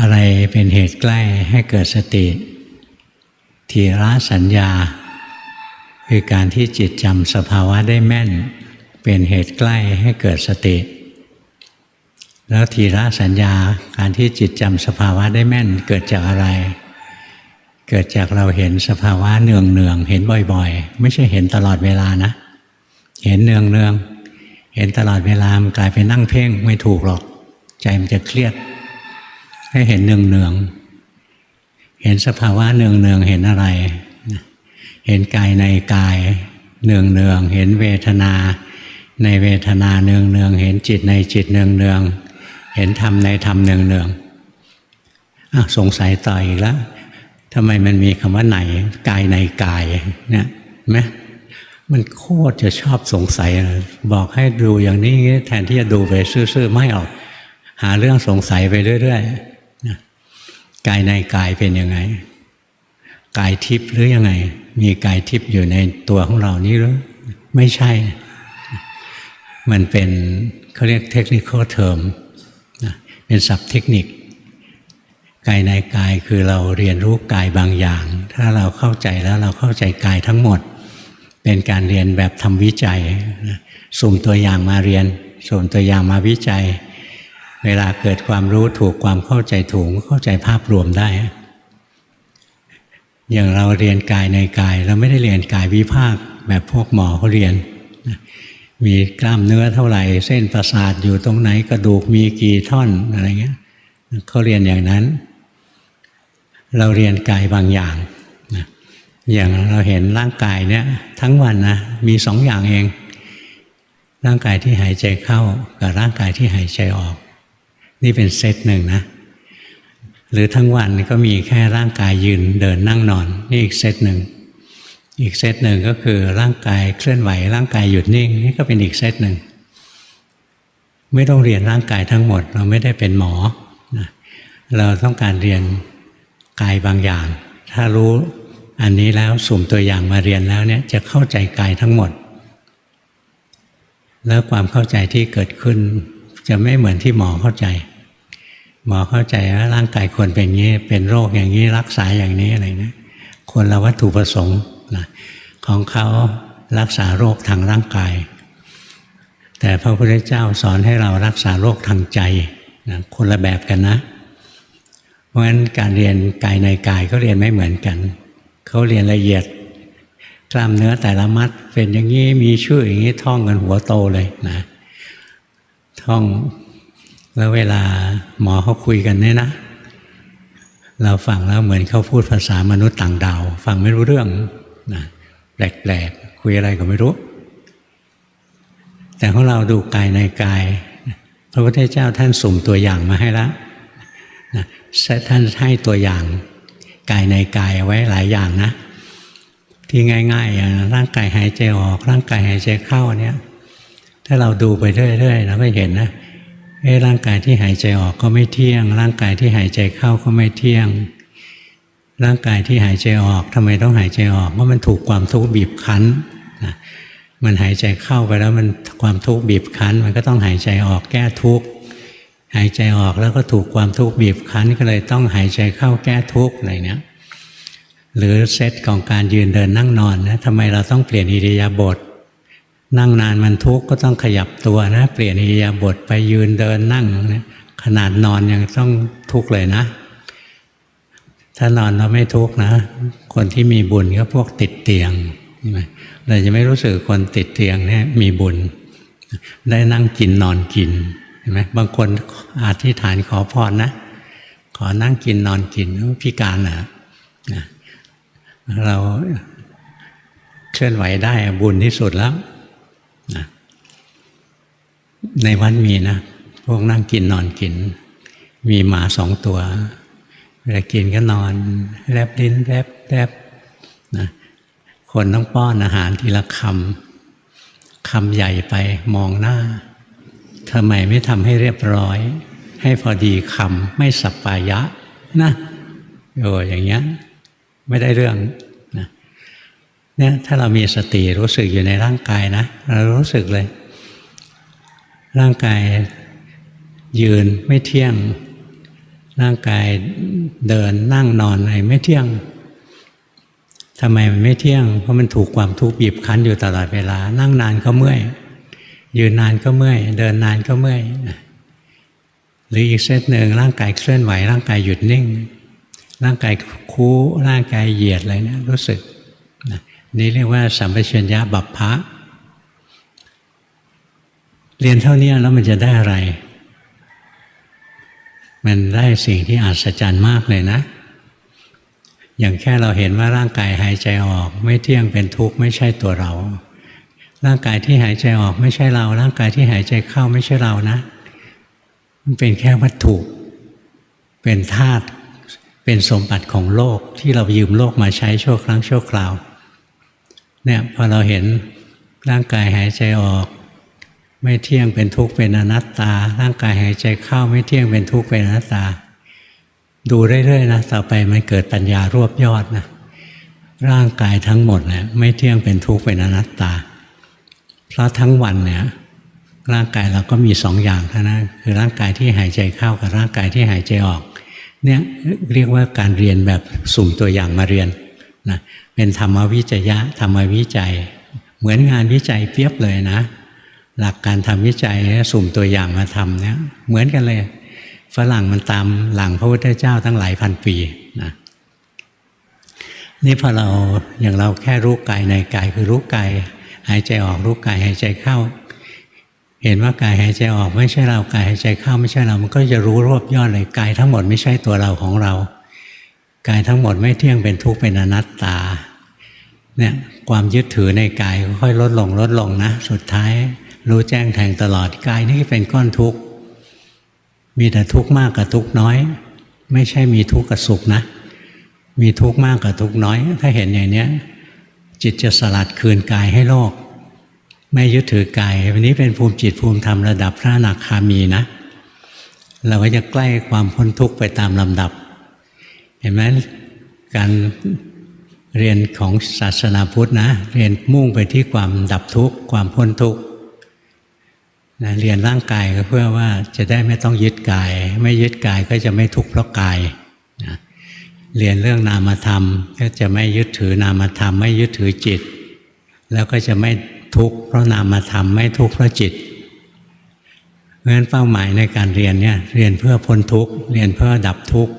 อะไรเป็นเหตุใกล้ให้เกิดสติ ทีละสัญญา คือการที่จิตจำสภาวะได้แม่น เป็นเหตุใกล้ให้เกิดสติ แล้วทีละสัญญาการที่จิตจำสภาวะได้แม่นเกิดจากอะไร เกิดจากเราเห็นสภาวะเนืองเนืองเห็นบ่อยๆ ไม่ใช่เห็นตลอดเวลานะ เห็นเนืองเนืองเห็นตลอดเวลามันกลายเป็นนั่งเพ่งไม่ถูกหรอก ใจมันจะเครียด ให้เห็นเนืองเนืองเห็นสภาวะเนืองเนืองเห็นอะไร เห็นกายในกายเนืองเนืองเห็นเวทนา ในเวทนาเนืองเนืองเห็นจิตในจิตเนืองเนืองเห็นธรรมในธรรมเนืองเนืองสงสัยต่ออีกแล้วทำไมมันมีคำว่าไหนกายในกายเนี่ยไหมมันโคตรจะชอบสงสัยเลยบอกให้ดูอย่างนี้แทนที่จะดูไปซื่อๆไม่ออก หาเรื่องสงสัยไปเรื่อย ๆ กายในกายเป็นยังไง กายทิพย์หรือยังไง มีกายทิพย์อยู่ในตัวของเรานี้หรือไม่ใช่ มันเป็นเขาเรียกเทคนิคเทอมเป็นศัพท์เทคนิค กายในกายคือเราเรียนรู้กายบางอย่าง ถ้าเราเข้าใจแล้วเราเข้าใจกายทั้งหมด เป็นการเรียนแบบทำวิจัยสุ่มตัวอย่างมาเรียนสุ่มตัวอย่างมาวิจัย เวลาเกิดความรู้ถูกความเข้าใจถูกเข้าใจภาพรวมได้ อย่างเราเรียนกายในกาย เราไม่ได้เรียนกายวิภาคแบบพวกหมอเขาเรียน มีกล้ามเนื้อเท่าไหร่ เส้นประสาทอยู่ตรงไหนกระดูกมีกี่ท่อนอะไรเงี้ยเขาเรียนอย่างนั้น เราเรียนกายบางอย่างอย่างเราเห็นร่างกายเนี่ยทั้งวันนะมีสองอย่างเอง ร่างกายที่หายใจเข้ากับร่างกายที่หายใจออก นี่เป็นเซตหนึ่งนะ หรือทั้งวันก็มีแค่ร่างกายยืนเดินนั่งนอน นี่อีกเซตหนึ่งอีกเซตหนึ่งก็คือร่างกายเคลื่อนไหว ร่างกายหยุดนิ่งนี่ก็เป็นอีกเซตหนึ่งไม่ต้องเรียนร่างกายทั้งหมด เราไม่ได้เป็นหมอนะเราต้องการเรียนกายบางอย่าง ถ้ารู้อันนี้แล้วสุ่มตัวอย่างมาเรียนแล้วเนี่ยจะเข้าใจกายทั้งหมด แล้วความเข้าใจที่เกิดขึ้น จะไม่เหมือนที่หมอเข้าใจ หมอเข้าใจว่าร่างกายคนเป็นอย่างนี้ เป็นโรคอย่างนี้รักษาอย่างนี้อะไรนะคนละวัตถุประสงค์นะของเขารักษาโรคทางร่างกาย แต่พระพุทธเจ้าสอนให้เรารักษาโรคทางใจนะคนละแบบกันนะ เพราะฉะนั้นการเรียนกายในกายก็เรียนไม่เหมือนกันเขาเรียนละเอียดกล้ามเนื้อแต่ละมัดเป็นอย่างนี้มีชื่ออย่างนี้ท่องกันหัวโตเลยนะท่อง แล้วเวลาหมอเขาคุยกันเนี่ยนะ เราฟังแล้วเหมือนเขาพูดภาษามนุษย์ต่างดาว ฟังไม่รู้เรื่องนะแปลกๆ คุยอะไรก็ไม่รู้ แต่ของเราดูกายในกาย พระพุทธเจ้าท่านสุ่มตัวอย่างมาให้แล้วนะท่านให้ตัวอย่างกายในกายไว้หลายอย่างนะ ที่ง่าย ๆ อย่างร่างกายหายใจออก ร่างกายหายใจเข้าเนี่ย ถ้าเราดูไปเรื่อยๆเราก็เห็นนะ เอ้ร่างกายที่หายใจออกก็ไม่เที่ยง ร่างกายที่หายใจเข้าก็ไม่เที่ยง ร่างกายที่หายใจออกทำไมต้องหายใจออกเพราะมันถูกความทุกข์บีบคั้นนะมันหายใจเข้าไปแล้วมันความทุกข์บีบคั้น มันก็ต้องหายใจออกแก้ทุกข์หายใจออกแล้วก็ถูกความทุกข์บีบคั้น ก็เลยต้องหายใจเข้าแก้ทุกข์อะไรเนี้ยหรือเซตของการยืนเดินนั่งนอนนะทำไมเราต้องเปลี่ยนอิริยาบถ นั่งนานมันทุกข์ก็ต้องขยับตัวนะ เปลี่ยนอิริยาบถไปยืนเดินนั่งนะขนาดนอนยังต้องทุกข์เลยนะ ถ้านอนเราไม่ทุกข์นะ คนที่มีบุญก็พวกติดเตียงใช่ไหมเราจะไม่รู้สึกคนติดเตียงเนี่ยมีบุญ ได้นั่งกินนอนกินเห็นไหมบางคนอธิษฐานขอพรนะ ขอนั่งกินนอนกินพิการนะเราเคลื่อนไหวได้บุญที่สุดแล้ว นะในวัดมีนะ พวกนั่งกินนอนกิน มีหมาสองตัว เวลากินก็นอน แลบลิ้นแลบแลบนะคนต้องป้อนอาหารทีละคำคำใหญ่ไปมองหน้าทำไมไม่ทำให้เรียบร้อย ให้พอดีคำไม่สัปปายะ นะโอ้อย่างเงี้ย ไม่ได้เรื่อง เนี่ยถ้าเรามีสติรู้สึกอยู่ในร่างกายนะเรารู้สึกเลย ร่างกายยืนไม่เที่ยง ร่างกายเดินนั่งนอนอะไรไม่เที่ยงทำไมมันไม่เที่ยง เพราะมันถูกความทุกข์บีบคั้นอยู่ตลอดเวลา นั่งนานก็เมื่อย ยืนนานก็เมื่อย เดินนานก็เมื่อย หรืออีกเซตหนึ่งร่างกายเคลื่อนไหว ร่างกายหยุดนิ่ง ร่างกายคู้ร่างกายเหยียดอะไรเนี่ยรู้สึกนะ นี่เรียกว่าสัมปชัญญะบัพพะเรียนเท่านี้แล้วมันจะได้อะไร มันได้สิ่งที่อัศจรรย์มากเลยนะ อย่างแค่เราเห็นว่าร่างกายหายใจออก ไม่เที่ยงเป็นทุกข์ไม่ใช่ตัวเรา ร่างกายที่หายใจออกไม่ใช่เรา ร่างกายที่หายใจเข้าไม่ใช่เรานะ มันเป็นแค่วัตถุ เป็นธาตุ เป็นสมบัติของโลกที่เรายืมโลกมาใช้ชั่วครั้งชั่วคราว เนี่ยพอเราเห็นร่างกายหายใจออก ไม่เที่ยงเป็นทุกข์เป็นอนัตตา ร่างกายหายใจเข้าไม่เที่ยงเป็นทุกข์เป็นอนัตตา ดูเรื่อยๆนะต่อไปมันเกิดปัญญารวบยอดนะร่างกายทั้งหมดเนี่ยไม่เที่ยงเป็นทุกข์เป็นอนัตตา เพราะทั้งวันเนี่ยร่างกายเราก็มีสองอย่างเท่านั้นคือร่างกายที่หายใจเข้ากับร่างกายที่หายใจออกเนี่ยเรียกว่าการเรียนแบบสุ่มตัวอย่างมาเรียน นะเป็นธรรมวิจยะธรรมวิจัย เหมือนงานวิจัยเปรียบเลยนะ หลักการทำวิจัยสุ่มตัวอย่างมาทำเนี่ยเหมือนกันเลยฝรั่งมันตามหลังพระพุทธเจ้าตั้งหลายพันปีนะนี่พอเราอย่างเราแค่รู้กายในกายคือรู้กายหายใจออกรู้กายหายใจเข้า เห็นว่ากายหายใจออกไม่ใช่เรากายหายใจเข้าไม่ใช่เรา มันก็จะรู้รวบยอดเลยกายทั้งหมดไม่ใช่ตัวเราของเรา กายทั้งหมดไม่เที่ยงเป็นทุกข์เป็นอนัตตาเนี่ยความยึดถือในกายค่อยลดลงลดลงนะ สุดท้าย รู้แจ้งแทงตลอดกายนี่เป็นก้อนทุกข์มีแต่ทุกข์มากกับทุกข์น้อย ไม่ใช่มีทุกข์กับสุขนะ มีทุกข์มากกับทุกข์น้อย ถ้าเห็นอย่างเนี้ยจิตจะสลัดคืนกายให้โลก ไม่ยึดถือกายวันนี้เป็นภูมิจิตภูมิธรรมระดับพระอนาคามีนะ เราก็จะใกล้ความพ้นทุกข์ไปตามลำดับ เห็นไหมการเรียนของศาสนาพุทธนะ เรียนมุ่งไปที่ความดับทุกข์ความพ้นทุกข์นะเรียนร่างกายก็เพื่อว่าจะได้ไม่ต้องยึดกาย ไม่ยึดกายก็จะไม่ทุกข์เพราะกายนะเรียนเรื่องนามธรรม ก็จะไม่ยึดถือนามธรรม ไม่ยึดถือจิต แล้วก็จะไม่ทุกข์เพราะนามธรรมไม่ทุกข์เพราะจิตเพราะฉะนั้นเป้าหมายในการเรียนเนี่ยเรียนเพื่อพ้นทุกข์เรียนเพื่อดับทุกข์